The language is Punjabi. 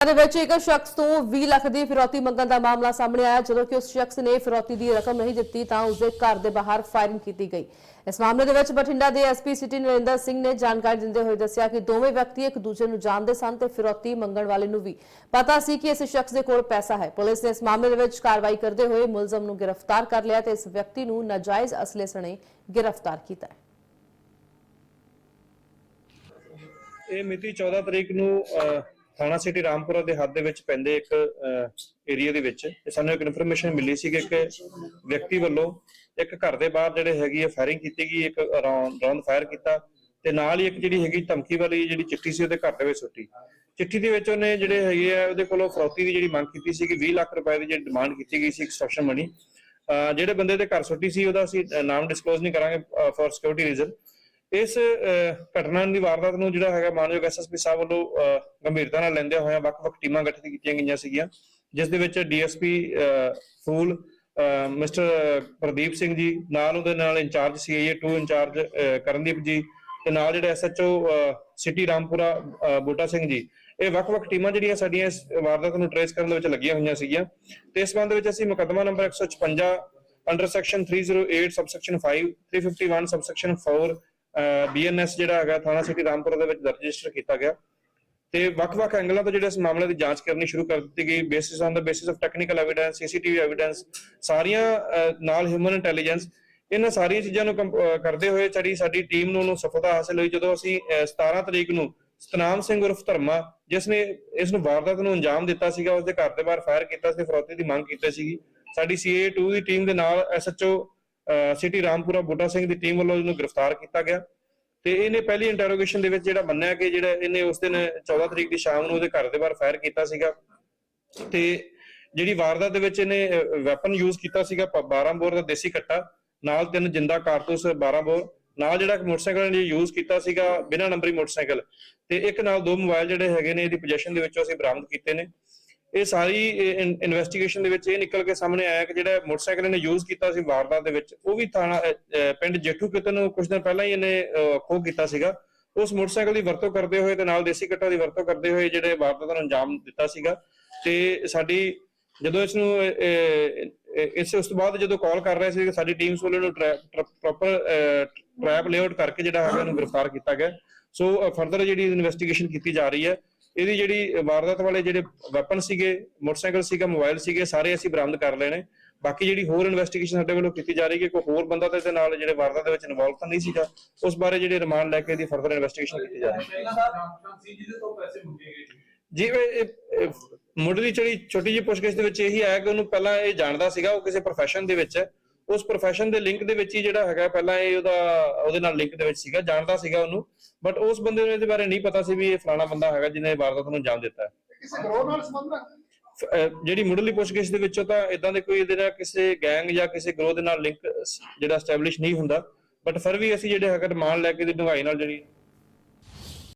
ਦੇ ਵਿੱਚ ਇੱਕ ਸ਼ਖਸ ਤੋਂ 20 ਲੱਖ ਦੀ ਫਿਰੌਤੀ ਮੰਗਣ ਦਾ ਮਾਮਲਾ ਸਾਹਮਣੇ ਆਇਆ। ਜਦੋਂ ਕਿ ਉਸ ਸ਼ਖਸ ਨੇ ਫਿਰੌਤੀ ਦੀ ਰਕਮ ਨਹੀਂ ਦਿੱਤੀ, ਤਾਂ ਉਸ ਦੇ ਘਰ ਦੇ ਬਾਹਰ ਫਾਇਰਿੰਗ ਕੀਤੀ ਗਈ। ਇਸ ਮਾਮਲੇ ਦੇ ਵਿੱਚ ਬਠਿੰਡਾ ਦੇ ਐਸਪੀ ਸਿਟੀ ਨਰਿੰਦਰ ਸਿੰਘ ਨੇ ਜਾਣਕਾਰੀ ਦਿੰਦੇ ਹੋਏ ਦੱਸਿਆ ਕਿ ਦੋਵੇਂ ਵਿਅਕਤੀ ਇੱਕ ਦੂਜੇ ਨੂੰ ਜਾਣਦੇ ਸਨ ਤੇ ਫਿਰੌਤੀ ਮੰਗਣ ਵਾਲੇ ਨੂੰ ਵੀ ਪਤਾ ਸੀ ਕਿ ਇਸ ਸ਼ਖਸ ਦੇ ਕੋਲ ਪੈਸਾ ਹੈ। ਪੁਲਿਸ ਨੇ ਇਸ ਮਾਮਲੇ ਦੇ ਵਿੱਚ ਕਾਰਵਾਈ ਕਰਦੇ ਹੋਏ ਮੁਲਜ਼ਮ ਨੂੰ ਗ੍ਰਿਫਤਾਰ ਕਰ ਲਿਆ ਤੇ ਇਸ ਵਿਅਕਤੀ ਨੂੰ ਨਾਜਾਇਜ਼ ਅਸਲੇ ਸਣੇ ਗ੍ਰਿਫਤਾਰ ਕੀਤਾ ਹੈ। ਇਹ ਮਿਤੀ 14 ਤਰੀਕ ਨੂੰ ਥਾਣਾ ਸਿਟੀ ਰਾਮਪੁਰਾ ਦੇ ਹੱਦ ਦੇ ਵਿੱਚ ਪੈਂਦੇ ਇੱਕ ਏਰੀਆ ਦੇ ਵਿੱਚ। ਤੇ ਸਾਨੂੰ ਇੱਕ ਇਨਫੋਰਮੇਸ਼ਨ ਮਿਲੀ ਸੀ ਕਿ ਇੱਕ ਵਿਅਕਤੀ ਵੱਲੋਂ ਇੱਕ ਘਰ ਦੇ ਬਾਹਰ ਜਿਹੜੇ ਹੈਗੀ ਹੈ ਫਾਇਰਿੰਗ ਕੀਤੀ ਗਈ, ਇੱਕ ਰੌਂਡ ਫਾਇਰ ਕੀਤਾ। ਤੇ ਨਾਲ ਹੀ ਇੱਕ ਜਿਹੜੀ ਹੈਗੀ ਧਮਕੀ ਵਾਲੀ ਜਿਹੜੀ ਚਿੱਠੀ ਸੀ ਉਹਦੇ ਘਰ ਦੇ ਵਿੱਚ ਸੁੱਟੀ। ਚਿੱਠੀ ਦੇ ਵਿੱਚ ਉਹਨੇ ਜਿਹੜੇ ਹੈਗੇ ਆ, ਉਹਦੇ ਕੋਲੋਂ ਫਰੌਤੀ ਦੀ ਜਿਹੜੀ ਮੰਗ ਕੀਤੀ ਸੀ ਕਿ 20 ਲੱਖ ਰੁਪਏ ਦੀ ਜਿਹੜੀ ਡਿਮਾਂਡ ਕੀਤੀ ਗਈ ਸੀ ਐਕਸਟ੍ਰੈਕਸ਼ਨ ਮਨੀ ਜਿਹੜੇ ਬੰਦੇ ਦੇ ਘਰ ਸੁੱਟੀ ਸੀ, ਉਹਦਾ ਅਸੀਂ ਨਾਮ ਡਿਸਕਲੋਜ਼ ਨਹੀਂ ਕਰਾਂਗੇ ਫॉर ਸਿਕਿਉਰਿਟੀ ਰੀਜ਼ਨ ਇਸ ਘਟਨਾ ਦੀ ਵਾਰਦਾਤ ਨੂੰ ਜਿਹੜਾ ਹੈਗਾ ਮਾਨਯੋਗ ਐਸਐਸਪੀ ਸਾਹਿਬ ਵੱਲੋਂ ਅਹ, ਗੰਭੀਰਤਾ ਨਾਲ ਲੈਂਦੇ ਹੋਏ ਵੱਖ-ਵੱਖ ਟੀਮਾਂ ਗਠਿਤ ਕੀਤੀਆਂ ਗਈਆਂ ਸੀਗੀਆਂ ਜਿਸ ਦੇ ਵਿੱਚ ਡੀਐਸਪੀ ਫੂਲ ਅਹ, ਮਿਸਟਰ ਪ੍ਰਦੀਪ ਸਿੰਘ ਜੀ ਨਾਲ ਉਹਦੇ ਨਾਲ ਇੰਚਾਰਜ ਸੀਆਈਏ 2 ਇੰਚਾਰਜ ਕਰਨਦੀਪ ਜੀ ਤੇ ਨਾਲ ਜਿਹੜਾ ਐਸਐਚਓ ਸਿਟੀ ਰਾਮਪੁਰਾ ਅਹ, ਬੂਟਾ ਸਿੰਘ ਜੀ। ਇਹ ਵੱਖ-ਵੱਖ ਟੀਮਾਂ ਜਿਹੜੀਆਂ ਸਾਡੀਆਂ ਇਸ ਵਾਰਦਾਤ ਨੂੰ ਟਰੇਸ ਕਰਨ ਦੇ ਵਿੱਚ ਲੱਗੀਆਂ ਹੋਈਆਂ ਸੀਗੀਆਂ। ਤੇ ਇਸ ਸੰਬੰਧ ਵਿੱਚ ਅਸੀਂ ਮੁਕੱਦਮਾ number 156 under section 308 subsection 5 351 subsection 4 BNS ਜਿਹੜਾ ਹੈਗਾ ਥਾਣਾ ਸਿਟੀ ਰਾਮਪੁਰਾ ਦੇ ਵਿੱਚ ਰਜਿਸਟਰ ਕੀਤਾ ਗਿਆ। ਤੇ ਵੱਖ-ਵੱਖ ਐਂਗਲਾਂ ਤੋਂ ਜਿਹੜੇ ਇਸ ਮਾਮਲੇ ਦੀ ਜਾਂਚ ਕਰਨੀ ਸ਼ੁਰੂ ਕਰ ਦਿੱਤੀ ਗਈ basis on the basis of technical evidence CCTV evidence ਸਾਰੀਆਂ ਨਾਲ ਹਿਊਮਨ ਇੰਟੈਲੀਜੈਂਸ ਇਹਨਾਂ ਸਾਰੀਆਂ ਚੀਜ਼ਾਂ ਨੂੰ ਕਰਦੇ ਹੋਏ ਸਾਡੀ ਸਾਡੀ ਟੀਮ ਨੂੰ ਉਹਨੂੰ ਸਫਲਤਾ ਹਾਸਲ ਹੋਈ। ਜਦੋਂ ਅਸੀਂ ਅਹ, 17 ਤਰੀਕ ਨੂੰ ਸਤਨਾਮ ਸਿੰਘ ਉਰਫ ਧਰਮਾ ਜਿਸ ਨੇ ਇਸ ਨੂੰ ਵਾਰਦਾਤ ਨੂੰ ਅੰਜਾਮ ਦਿੱਤਾ ਸੀਗਾ ਉਸਦੇ ਘਰ ਦੇ ਬਾਹਰ ਫਾਇਰ ਕੀਤਾ ਸੀ ਫਰੋਤੀ ਦੀ ਮੰਗ ਕੀਤੀ ਸੀਗੀ। ਸਾਡੀ ਸੀਏ 2 ਦੀ ਟੀਮ ਦੇ ਨਾਲ ਐਸਐਚਓ ਸਿਟੀ ਰਾਮਪੁਰਾ ਬੁੱਟਾ ਸਿੰਘ ਦੀ ਟੀਮ ਵੱਲੋਂ ਇਹਨੂੰ ਗ੍ਰਿਫਤਾਰ ਕੀਤਾ ਗਿਆ ਤੇ ਇਹਨੇ ਪਹਿਲੀ ਇੰਟਰੋਗੇਸ਼ਨ ਦੇ ਵਿੱਚ ਜਿਹੜਾ ਮੰਨਿਆ ਕਿ ਜਿਹੜਾ ਇਹਨੇ ਉਸ ਦਿਨ 14 ਤਰੀਕ ਦੀ ਸ਼ਾਮ ਨੂੰ ਉਹਦੇ ਘਰ ਦੇ ਬਾਹਰ ਫਾਇਰ ਕੀਤਾ ਸੀਗਾ ਤੇ ਜਿਹੜੀ ਵਾਰਦਾਤ ਦੇ ਵਿੱਚ ਇਹਨੇ ਵੈਪਨ ਯੂਜ਼ ਕੀਤਾ ਸੀਗਾ 12 ਬੋਰ ਦਾ ਦੇਸੀ ਕੱਟਾ, ਨਾਲ ਤਿੰਨ ਜਿੰਦਾ ਕਾਰਤੂਸ 12 ਬੋਰ, ਨਾਲ ਜਿਹੜਾ ਮੋਟਰਸਾਈਕਲ ਨੇ ਯੂਜ਼ ਕੀਤਾ ਸੀਗਾ ਬਿਨਾਂ ਨੰਬਰੀ ਮੋਟਰਸਾਈਕਲ ਤੇ ਇੱਕ ਨਾਲ ਦੋ ਮੋਬਾਈਲ ਜਿਹੜੇ ਹੈਗੇ ਨੇ ਇਹਦੀ ਪੋਜੀਸ਼ਨ ਦੇ ਵਿੱਚੋਂ ਅਸੀਂ ਬਰਾਮਦ ਕੀਤੇ ਨੇ। ਇਹ ਸਾਰੀ ਇਨਵੈਸਟੀਗੇਸ਼ਨ ਦੇ ਵਿੱਚ ਇਹ ਨਿਕਲ ਕੇ ਸਾਹਮਣੇ ਆਇਆ ਕਿ ਜਿਹੜਾ ਮੋਟਰਸਾਈਕਲ ਇਹਨੇ ਯੂਜ਼ ਕੀਤਾ ਸੀ ਵਾਰਦਾਤ ਦੇ ਵਿੱਚ, ਉਹ ਵੀ ਥਾਣਾ ਪਿੰਡ ਜੇਠੂ ਕਿਤੇ ਨੂੰ ਕੁਝ ਦਿਨ ਪਹਿਲਾਂ ਹੀ ਇਹਨੇ ਖੋਹ ਕੀਤਾ ਸੀਗਾ। ਉਸ ਮੋਟਰਸਾਈਕਲ ਦੀ ਵਰਤੋਂ ਕਰਦੇ ਹੋਏ ਤੇ ਨਾਲ ਦੇਸੀ ਕੱਟਾ ਦੀ ਵਰਤੋਂ ਕਰਦੇ ਹੋਏ ਜਿਹੜੇ ਵਾਰਦਾਤ ਨੂੰ ਅੰਜਾਮ ਦਿੱਤਾ ਸੀਗਾ। ਤੇ ਸਾਡੀ, ਜਦੋਂ ਇਸ ਨੂੰ ਇਸ, ਉਸ ਤੋਂ ਬਾਅਦ ਜਦੋਂ ਕਾਲ ਕਰ ਰਹੇ ਸੀ ਕਿ ਸਾਡੀ ਟੀਮਸ ਵੱਲੋਂ ਨੂੰ ਪ੍ਰੋਪਰ ਟ੍ਰੈਪ ਲੇਆਊਟ ਕਰਕੇ ਜਿਹੜਾ ਹੈਗਾ ਇਹਨੂੰ ਗ੍ਰਿਫਤਾਰ ਕੀਤਾ ਗਿਆ। ਸੋ ਫਰਦਰ ਜਿਹੜੀ ਇਨਵੈਸਟੀਗੇਸ਼ਨ ਕੀਤੀ ਜਾ ਰਹੀ ਹੈ ਇਹਦੀ ਜਿਹੜੀ ਵਾਰਦਾਤ ਵਾਲੇ ਜਿਹੜੇ ਵੈਪਨ ਸੀਗੇ ਮੋਟਰਸਾਈਕਲ ਸੀਗਾ ਮੋਬਾਈਲ ਸੀਗੇ ਸਾਰੇ ਅਸੀਂ ਬਰਾਮਦ ਕਰ ਲਏ ਨੇ। ਬਾਕੀ ਜਿਹੜੀ ਹੋਰ ਇਨਵੈਸਟੀਗੇਸ਼ਨ ਸਾਡੇ ਵੱਲੋਂ ਕੀਤੀ ਜਾ ਰਹੀ ਹੈ ਕਿ ਕੋਈ ਹੋਰ ਬੰਦਾ ਤਾਂ ਇਹਦੇ ਨਾਲ ਜਿਹੜੇ ਵਾਰਦਾਤ ਦੇ ਵਿੱਚ ਇਨਵੋਲਵ ਤਾਂ ਨਹੀਂ ਸੀਗਾ ਉਸ ਬਾਰੇ ਜਿਹੜੇ ਰਿਮਾਂਡ ਲੈ ਕੇ ਇਹਦੀ ਫਰਦਰ ਇਨਵੈਸਟੀਗੇਸ਼ਨ ਕੀਤੀ ਜਾ ਰਹੀ ਹੈ। ਪਹਿਲਾਂ ਦਾ ਸੀ ਜਿਹਦੇ ਤੋਂ ਪੈਸੇ ਮੰਗੇ ਗਏ ਸੀ। ਜੀ ਇਹ- ਇਹ- ਇਹ ਮੁੱਢਲੀ ਜਿਹੜੀ ਛੋਟੀ ਜਿਹੀ ਪੁੱਛਗਿੱਛ ਦੇ ਵਿੱਚ ਇਹੀ ਆਇਆ ਕਿ ਉਹਨੂੰ ਪਹਿਲਾਂ ਇਹ ਜਾਣਦਾ ਸੀਗਾ ਉਹ ਕਿਸੇ profession ਦੇ ਵਿੱਚ। ਹੈ ਉਸ profession ਦੇ ਲਿੰਕ ਦੇ ਵਿੱਚ ਹੀ ਜਿਹੜਾ ਹੈਗਾ ਪਹਿਲਾਂ ਇਹ ਉਹਦਾ ਉਹਦੇ ਨਾਲ ਲਿੰਕ ਦੇ ਵਿੱਚ ਸੀਗਾ ਜਾਣਦਾ ਸੀਗਾ ਉਹਨੂੰ। ਬਟ ਉਸ ਬੰਦੇ ਨੂੰ ਇਹਦੇ ਬਾਰੇ ਨਹੀਂ ਪਤਾ ਸੀ ਵੀ ਇਹ ਫਲਾਣਾ ਬੰਦਾ ਹੈਗਾ ਜਿਹਨੇ ਵਾਰਦਾਤ ਨੂੰ ਅੰਜਾਮ ਦਿੱਤਾ। ਹੈ ਕਿਸੇ ਗਰੋਹ ਨਾਲ ਸੰਬੰਧ ਰੱਖਦਾ ਜਿਹੜੀ ਮੁੱਢਲੀ ਪੁੱਛਗਿੱਛ ਦੇ ਵਿੱਚੋਂ ਤਾਂ ਇਦਾਂ ਦੇ ਕੋਈ ਇਹਦੇ ਨਾਲ ਕਿਸੇ ਗੈਂਗ ਜਾਂ ਕਿਸੇ ਗਰੋਹ ਦੇ ਨਾਲ ਲਿੰਕ ਜਿਹੜਾ ਐਸਟੈਬਲਿਸ਼ ਨਹੀਂ ਹੁੰਦਾ। ਬਟ ਫਿਰ ਵੀ ਅਸੀਂ ਜਿਹੜੇ ਹੈਗਾ ਰਿਮਾਂਡ ਲੈ ਕੇ ਦੀ ਡੂੰਘਾਈ ਨਾਲ ਜਿਹੜੀ